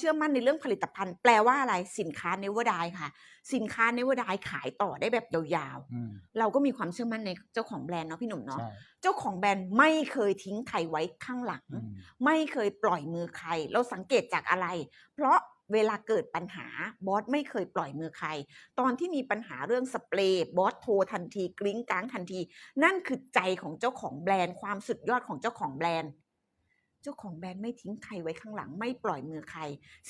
เชื่อมั่นในเรื่องผลิตภัณฑ์ แปลว่าอะไรสินค้าเนวดายค่ะ สินค้าเนวดายขายต่อได้แบบยาวอืมๆเราก็มีความเชื่อมั่นในเจ้าของแบรนด์เนาะพี่หนุ่มเนาะใช่เจ้าของแบรนด์ไม่เคยทิ้งใครไว้ข้างหลังอืมไม่เคยปล่อยมือใคร เราสังเกตจากอะไร เพราะเวลาเกิดปัญหาบอสไม่เคยปล่อยมือใคร ตอนที่มีปัญหาเรื่องสเปรย์บอสโทรทันทีกริ้งกลางทันที นั่นคือใจของเจ้าของแบรนด์ความสุดยอดของเจ้าของแบรนด์ เจ้าของแบรนด์ไม่ทิ้งใครไว้ข้างหลัง ไม่ปล่อยมือใคร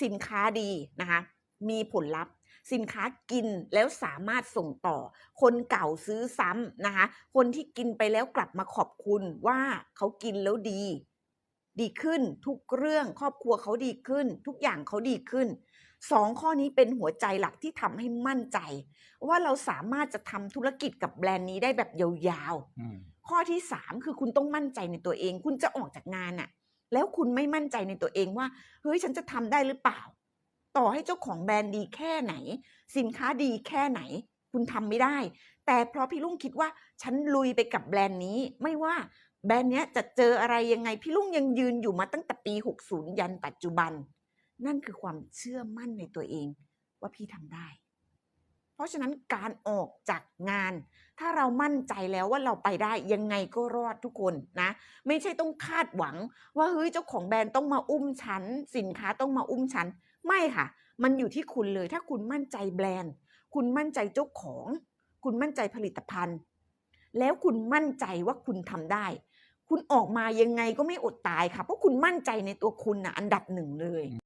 สินค้าดีนะคะมีผลลัพธ์ สินค้ากินแล้วสามารถส่งต่อ คนเก่าซื้อซ้ำนะคะ คนที่กินไปแล้วกลับมาขอบคุณว่าเขากินแล้วดี ดีขึ้นทุกเรื่องครอบครัวเขาดีขึ้น ทุกอย่างเขาดีขึ้นสองข้อนี้เป็นหัวใจหลักที่ทำให้มั่นใจ ว่าเราสามารถจะทำธุรกิจกับแบรนด์นี้ได้แบบยาวๆอืมข้อที่สามคือคุณต้องมั่นใจในตัวเอง คุณจะออกจากงานน่ะ แล้วคุณไม่มั่นใจในตัวเองว่าเฮ้ยฉันจะทำได้หรือเปล่า ต่อให้เจ้าของแบรนด์ดีแค่ไหน สินค้าดีแค่ไหน คุณทำไม่ได้ แต่เพราะพี่ลุงคิดว่าฉันลุยไปกับแบรนด์นี้ไม่ว่าแบรนด์เนี้ยจะเจออะไรยังไง พี่ลุงยังยืนอยู่มาตั้งแต่ปี 60 ยันปัจจุบัน นั่นคือความเชื่อมั่นในตัวเองว่าพี่ทำได้ ราะฉะนั้นการออกจากงาน ถ้าเรามั่นใจแล้วว่าเราไปได้ยังไงก็รอดทุกคนนะ ไม่ใช่ต้องคาดหวัง ว่าเฮ้ยเจ้าของแบรนด์ต้องมาอุ้มฉัน สินค้าต้องมาอุ้มฉัน ไม่ค่ะ มันอยู่ที่คุณเลย ถ้าคุณมั่นใจแบรนด์ คุณมั่นใจเจ้าของ คุณมั่นใจผลิตภัณฑ์ แล้วคุณมั่นใจว่าคุณทำได้ คุณออกมายังไงก็ไม่อดตายค่ะเพราะคุณมั่นใจในตัวคุณนะอันดับหนึ่งเลย